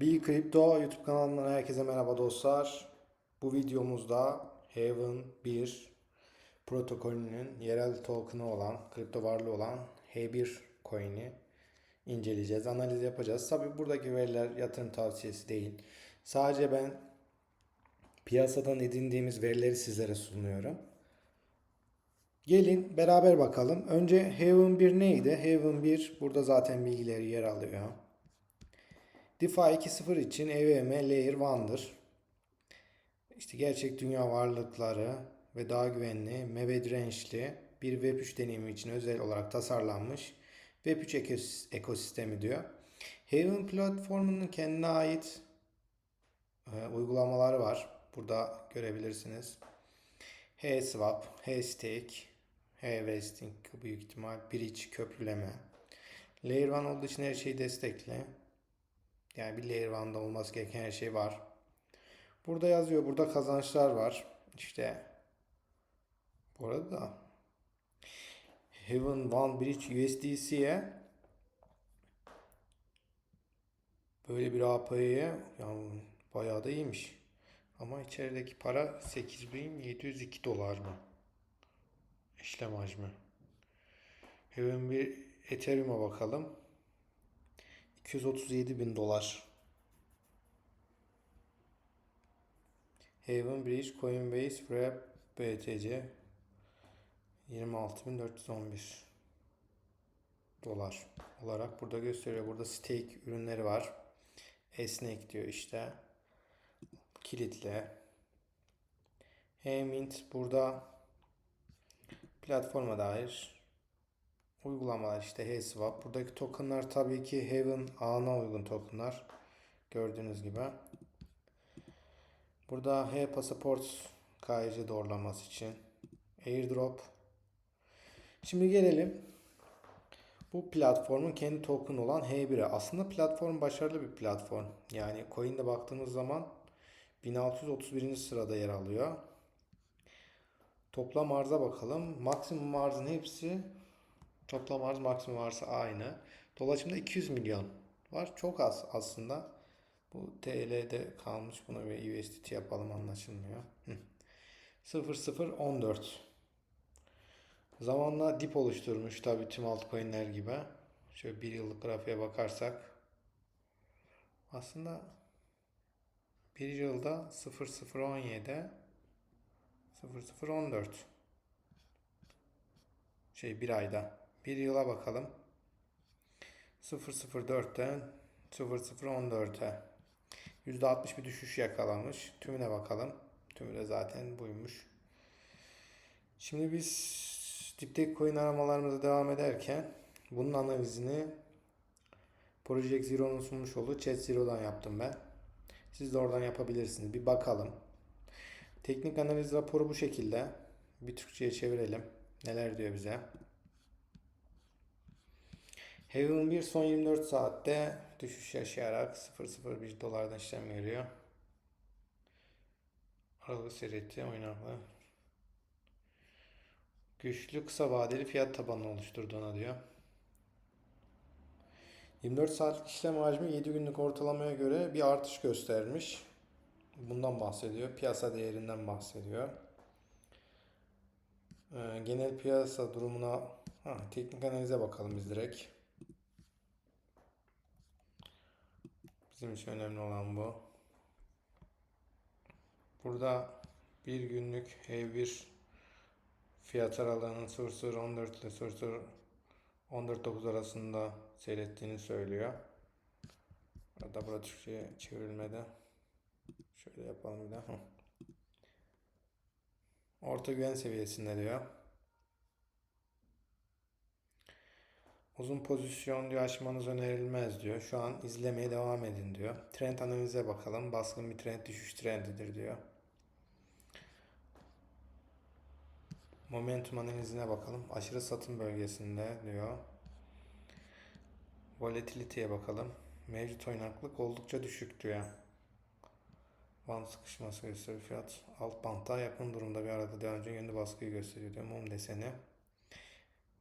Bilgi Kripto YouTube kanalından herkese merhaba dostlar. Bu videomuzda Haven 1 protokolünün yerel token'ı olan, kripto varlığı olan H1 coin'i inceleyeceğiz, analiz yapacağız. Tabi buradaki veriler yatırım tavsiyesi değil. Sadece ben piyasadan edindiğimiz verileri sizlere sunuyorum. Gelin beraber bakalım. Önce Haven 1 neydi? Haven 1 burada zaten bilgileri yer alıyor. DeFi 2.0 için EVM Layer 1'dır. İşte gerçek dünya varlıkları ve daha güvenli, mebe dirençli bir Web3 deneyimi için özel olarak tasarlanmış Web3 ekos- ekosistemi diyor. Haven platformunun kendine ait e, uygulamaları var. Burada görebilirsiniz. H-Swap, H-Stake, H-Vesting büyük ihtimal, Bridge, köprüleme. Layer 1 olduğu için her şeyi destekli. Yani bir layer one'da olması gereken her şey var. Burada yazıyor. Burada kazançlar var. İşte bu arada Heaven One Bridge USDC'ye böyle bir API'ye yani bayağı da iyiymiş. Ama içerideki para 8702 dolar mı? İşlem hacmi. Heaven bir Ethereum'a bakalım. 237 bin dolar. Haven Bridge, Coinbase, Wrap, BTC 26.411 dolar olarak burada gösteriyor. Burada stake ürünleri var. Esnek diyor işte. Kilitli. Hemint burada platforma dair uygulamalar işte HSwap. Buradaki tokenlar tabii ki Haven ağına uygun tokenlar. Gördüğünüz gibi. Burada H pasaport KYC doğrulaması için. Airdrop. Şimdi gelelim. Bu platformun kendi token olan H1'e. Aslında platform başarılı bir platform. Yani coin'de baktığımız zaman 1631. sırada yer alıyor. Toplam arza bakalım. Maksimum arzın hepsi Toplam arz maksimum arsa aynı. Dolaşımda 200 milyon var. Çok az aslında. Bu TL'de kalmış. Buna bir USDT yapalım anlaşılmıyor. Hı. 0014 Zamanla dip oluşturmuş tabii tüm altcoin'ler gibi. Şöyle bir yıllık grafiğe bakarsak aslında bir yılda 0017 0014 şey bir ayda bir yıla bakalım. 004'ten 0014'e %60 bir düşüş yakalamış. Tümüne bakalım. Tümü de zaten buymuş. Şimdi biz dipteki coin aramalarımıza devam ederken bunun analizini Project Zero'nun sunmuş olduğu Chat Zero'dan yaptım ben. Siz de oradan yapabilirsiniz. Bir bakalım. Teknik analiz raporu bu şekilde. Bir Türkçe'ye çevirelim. Neler diyor bize? Haven 1 son 24 saatte düşüş yaşayarak 0.01 dolardan işlem görüyor. Aralık sereti oynaklı. Güçlü kısa vadeli fiyat tabanını oluşturduğuna diyor. 24 saatlik işlem hacmi 7 günlük ortalamaya göre bir artış göstermiş. Bundan bahsediyor. Piyasa değerinden bahsediyor. Ee, genel piyasa durumuna ha, teknik analize bakalım biz direkt. Bizim için önemli olan bu. Burada bir günlük H1 fiyat aralığının 0014 ile 0014.9 arasında seyrettiğini söylüyor. Burada burada Türkçe'ye çevrilmedi. Şöyle yapalım bir daha. Orta güven seviyesinde diyor. Uzun pozisyon diyor açmanız önerilmez diyor. Şu an izlemeye devam edin diyor. Trend analize bakalım. Baskın bir trend düşüş trendidir diyor. Momentum analizine bakalım. Aşırı satım bölgesinde diyor. Volatility'ye bakalım. Mevcut oynaklık oldukça düşük diyor. Band sıkışması gösteriyor. Fiyat alt bantta yakın durumda bir arada daha önce yönlü baskıyı gösteriyor diyor. Mum deseni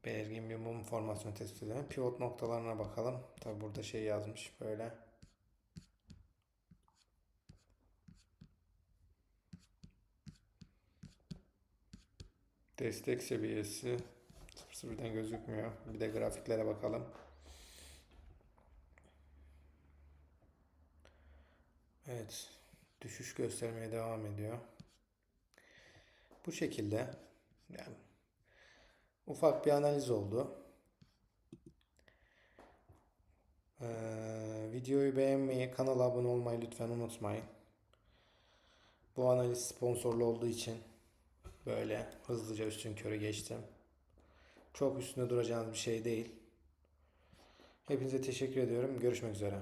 belirgin bir mum formasyonu tespit edelim. Pivot noktalarına bakalım. Tabi burada şey yazmış böyle. Destek seviyesi 0.0'dan gözükmüyor. Bir de grafiklere bakalım. Evet. Düşüş göstermeye devam ediyor. Bu şekilde yani ufak bir analiz oldu. Ee, videoyu beğenmeyi, kanala abone olmayı lütfen unutmayın. Bu analiz sponsorlu olduğu için böyle hızlıca üstün körü geçtim. Çok üstünde duracağınız bir şey değil. Hepinize teşekkür ediyorum. Görüşmek üzere.